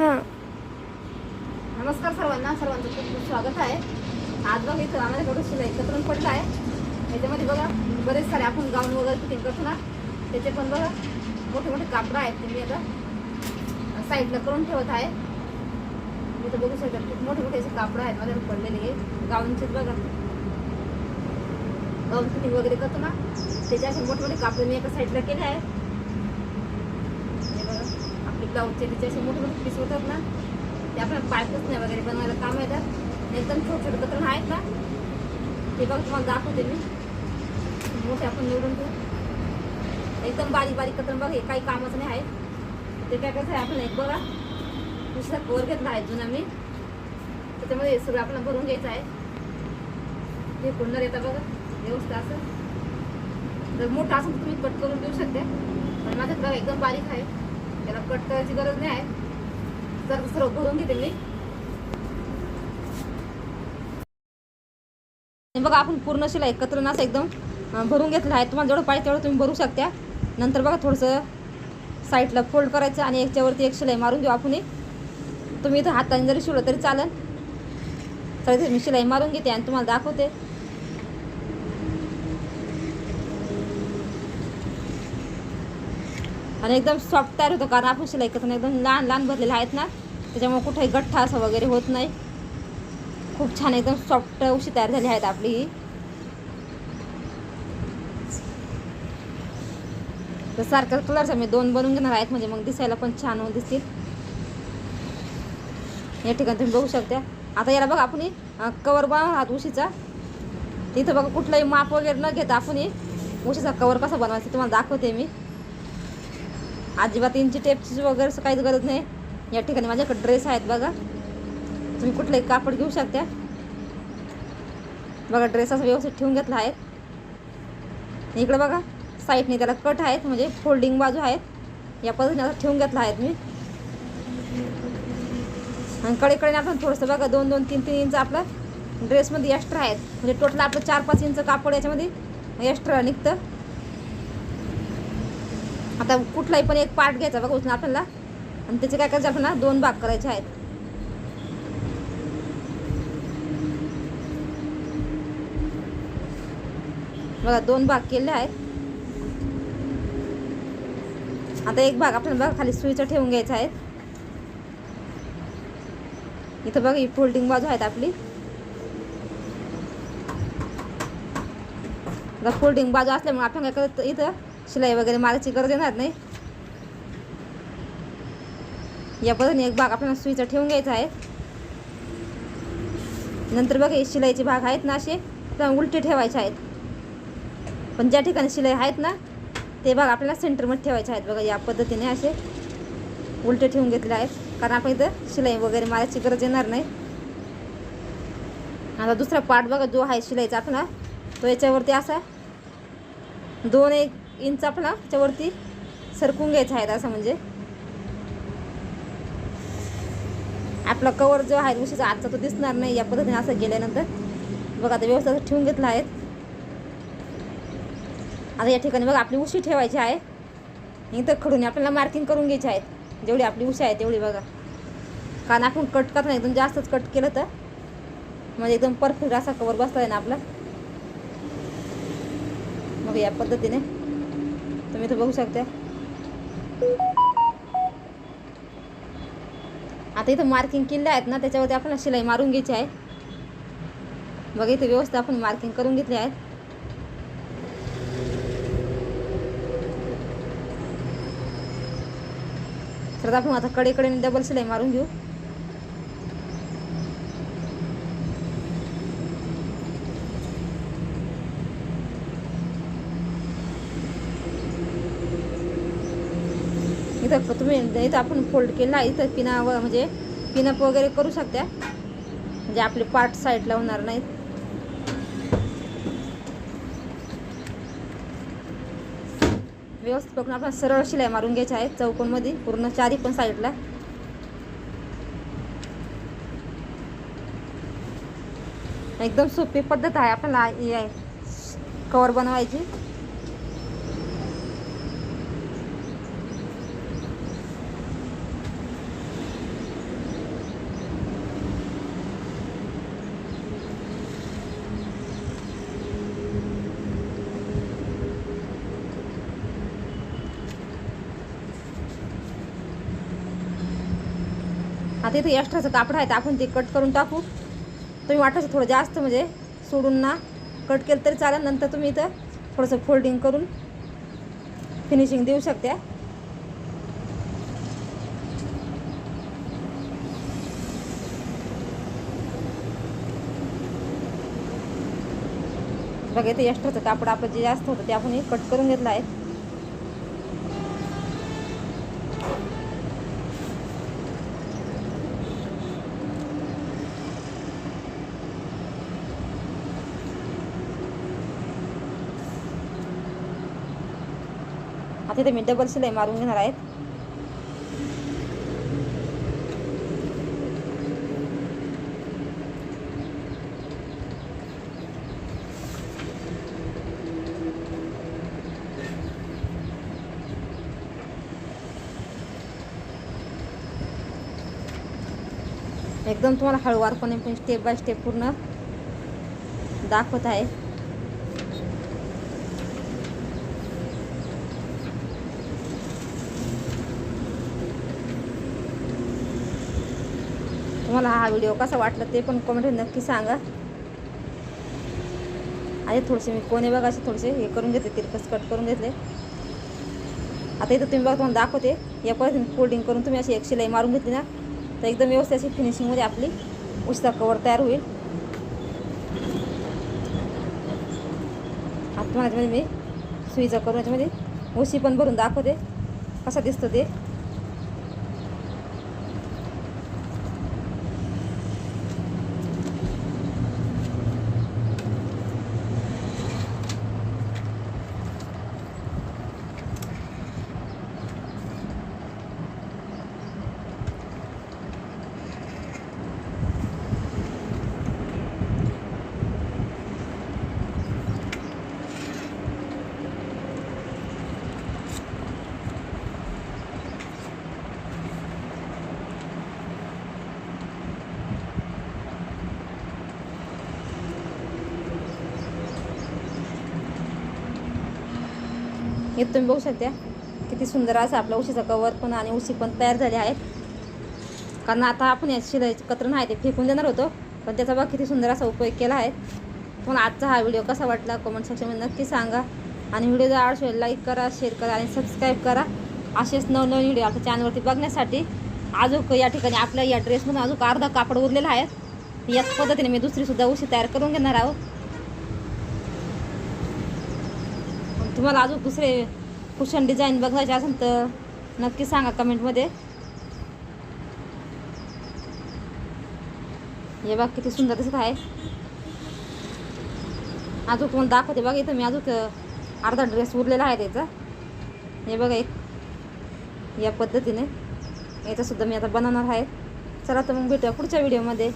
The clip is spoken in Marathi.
हां. नमस्कार सर्वांना सर्वांचं खूप खूप स्वागत आहे. आज बघ इथं आम्हाला थोडं सुद्धा एकत्र पडलं आहे. याच्यामध्ये बघा बरेच सारे आपण गाऊन वगैरे फिटिंग करतो ना त्याचे पण बघा मोठे मोठे कापडं आहेत ते मी आता साईडला करून ठेवत आहे. मी तर बघू शकता खूप मोठे मोठे असे कापडं आहेत माझ्याकडे पडलेले हे. गाऊनचेच बघा. गाऊन फिटिंग वगैरे करतो ना त्याच्या असे मोठे मोठे कापडे मी एका साईडला केले आहे ब्लाऊजचे त्याच्याशी मोठे मोठे पीस होतात ना ते आपल्याला पायपच नाही वगैरे बनवायला काम येतात. एकदम छोटे छोटे कतरण आहेत ना ते बघ तुम्हाला दाखवते मी. मोठे आपण निवडून घेऊ. एकदम बारीक बारीक कतरण बघ हे काही कामाचं नाही आहे. ते काय कसं आहे आपण एक बघा. दुसरा कोर घेतला आहे जुना मी. त्याच्यामध्ये सगळं आपल्याला भरून घ्यायचं आहे. हे पुन्हा येतं बघा व्यवस्था असं. जर मोठं असेल तर तुम्ही कट करून देऊ शकते. पण माझं बघा एकदम बारीक आहे. त्याला कट करायची गरज नाही आहे. जर सर्व भरून घेते मी. बघा आपण पूर्ण शिलाई एकत्र असं एकदम भरून घेतलं आहे. तुम्हाला जेवढं पाहिजे तेवढं तुम्ही भरू शकता. नंतर बघा थोडंसं साईडला फोल्ड करायचं आणि याच्यावरती एक शिलाई मारून घेऊ आपण तुम्ही इथं हाताने जरी शिवलं तरी चालेल. तर मी शिलाई मारून घेते आणि तुम्हाला दाखवते. आणि एकदम सॉफ्ट तयार होतो कारण आपण शिलाई करताना एकदम लहान लहान भरलेले आहेत ना त्याच्यामुळे कुठेही गठ्ठा असं वगैरे होत नाही. खूप छान एकदम सॉफ्ट उशी तयार झाली आहेत आपली ही. तर सारख्या कलरचा मी दोन बनवून घेणार आहेत म्हणजे मग दिसायला पण छान दिसतील. या ठिकाणी तुम्ही बघू शकता. आता याला बघा आपण कवर बनवणार आहात उशीचा. तिथं बघा कुठलंही माप वगैरे न घेता आपण उशीचा कवर कसा बनवायचा तुम्हाला दाखवते मी. अजिबात इंची टेपची वगैरे असं काहीच गरज नाही. या ठिकाणी माझ्याकडे ड्रेस आहेत बघा. तुम्ही कुठलंही कापड घेऊ शकता. बघा ड्रेस असं व्यवस्थित ठेवून घेतला आहे. इकडं बघा साईडने त्याला कट आहेत म्हणजे फोल्डिंग बाजू आहेत. या पद्धतीने असं ठेवून घेतला आहेत मी. आणि कडेकडे आपण थोडंसं बघा दोन दोन तीन तीन इंच आपलं ड्रेसमध्ये एक्स्ट्रा आहेत. म्हणजे टोटल आपलं चार पाच इंच कापड याच्यामध्ये एक्स्ट्रा निघतं. आता कुठलाही पण एक पार्ट घ्यायचा बघा उचलून आपल्याला. आणि त्याचे काय करायचे आपल्याला? दोन भाग करायचे आहेत. बघा दोन भाग केले आहेत. आता एक भाग आपल्याला बघा खाली सुईचं ठेवून घ्यायचं आहे. इथं बघा ही फोल्डिंग बाजू आहेत आपली. फोल्डिंग बाजू असल्यामुळे आपण काय करत इथं? शिलाई वगैरे मारायची गरज येणार नाही. या पद्धतीने एक भाग आपल्याला सुईचा ठेवून घ्यायचा आहे. नंतर बघा हे शिलाईचे भाग आहेत ना असे आपल्याला उलटे ठेवायचे आहेत. पण ज्या ठिकाणी शिलाई आहेत ना ते भाग आपल्याला सेंटरमध्ये ठेवायचे आहेत. बघा या पद्धतीने असे उलटे ठेवून घेतले आहेत. कारण आपण इथं शिलाई वगैरे मारायची गरज येणार नाही. आता दुसरा पार्ट बघा जो आहे शिलाईचा आपला तो याच्यावरती असा दोन एक इंच आपला त्याच्यावरती सरकून घ्यायचा आहे असं म्हणजे. आपला कवर जो आहे उशीचा आजचा तो दिसणार नाही या पद्धतीने असं गेल्यानंतर बघा आता व्यवस्थित ठेवून घेतला आहे. आता या ठिकाणी बघा आपली उशी ठेवायची आहे. इथं खडून आपल्याला मार्किंग करून घ्यायची आहेत जेवढी आपली उशी आहे तेवढी बघा. कारण आपण कट करताना एकदम जास्तच कट केलं तर म्हणजे एकदम परफेक्ट असा कवर बसता आहे ना आपला. मग या पद्धतीने. तुम्ही इथं बघू शकता. आता इथं मार्किंग केले आहेत ना त्याच्यावरती आपल्याला शिलाई मारून घ्यायची आहे. बघा इथं व्यवस्थित आपण मार्किंग करून घेतली आहेत. तर आपण आता कडेकडे डबल शिलाई मारून घेऊ. इथं तुम्ही इथं आपण फोल्ड केला आहे इथं पिना व म्हणजे पिनअप वगैरे करू शकता. म्हणजे आपले पार्ट साईडला होणार नाहीत. व्यवस्थित पकडून आपण सरळ शिलाई मारून घ्यायची आहे चौकोनमध्ये पूर्ण चारी पण साईडला एकदम सोपी पद्धत आहे आपल्याला कवर बनवायची. आता इथं एक्स्ट्राचं कापड आहे तर आपण ते कट करून टाकू. तुम्ही वाटायचं थोडं जास्त म्हणजे सोडून ना. कट केलं तरी चालेल नंतर तुम्ही इथं थोडंसं फोल्डिंग करून फिनिशिंग देऊ शकता. बघा इथे एक्स्ट्राचं कापड आपलं जे जास्त होतं ते आपण कट करून घेतलं आहे. आता इथे मी डबल सिलाई मारून घेणार आहेत. एकदम तुम्हाला हळूवारपणे पण स्टेप बाय स्टेप पूर्ण दाखवत आहे. तुम्हाला हा व्हिडिओ कसा वाटला ते पण कमेंट नक्की सांगा. आणि थोडेसे मी कोणी बघा असे थोडेसे हे करून घेतले तिरकस कट करून घेतले. आता इथं तुम्ही बघा तुम्हाला दाखवते. या पद्धतीने फोल्डिंग करून तुम्ही अशी एक शिलाई मारून घेतली ना तर एकदम व्यवस्थित अशी फिनिशिंगमध्ये आपली उस्ता कवर तयार होईल. आता तुम्हाला मी सुईचा करून याच्यामध्ये उशी पण भरून दाखवते. कसा दिसतो ते. हे तुम्ही बघू शकता. किती सुंदर असं आपलं उशीचं कवर पण आणि उशी पण तयार झाले आहेत. कारण आता आपण या शिलाई कतरण आहे ते फेकून देणार होतो. पण त्याचा बघा किती सुंदर असा उपयोग केला आहे. पण आजचा हा व्हिडिओ कसा वाटला कमेंट सेक्शनमध्ये नक्की सांगा. आणि व्हिडिओ जर आवडला लाईक करा शेअर करा आणि सबस्क्राईब करा. असेच नवनवीन व्हिडिओ आपल्या चॅनलवरती बघण्यासाठी अजून या ठिकाणी आपल्या या ड्रेसमधून अजून अर्धा कापड उरलेला आहे. याच पद्धतीने मी दुसरीसुद्धा उशी तयार करून घेणार आहोत तुम्हाला अजून दुसरे कुशन डिझाईन बघायचे असेल तर नक्की सांगा कमेंटमध्ये. हे बघ किती सुंदर दिसत आहे. अजून तुम्हाला दाखवते बघा इथं मी अजून अर्धा ड्रेस उरलेला आहे त्याचा. हे बघा एक या पद्धतीने. याचासुद्धा मी आता बनवणार आहे. चला तर मग भेटूया पुढच्या व्हिडिओमध्ये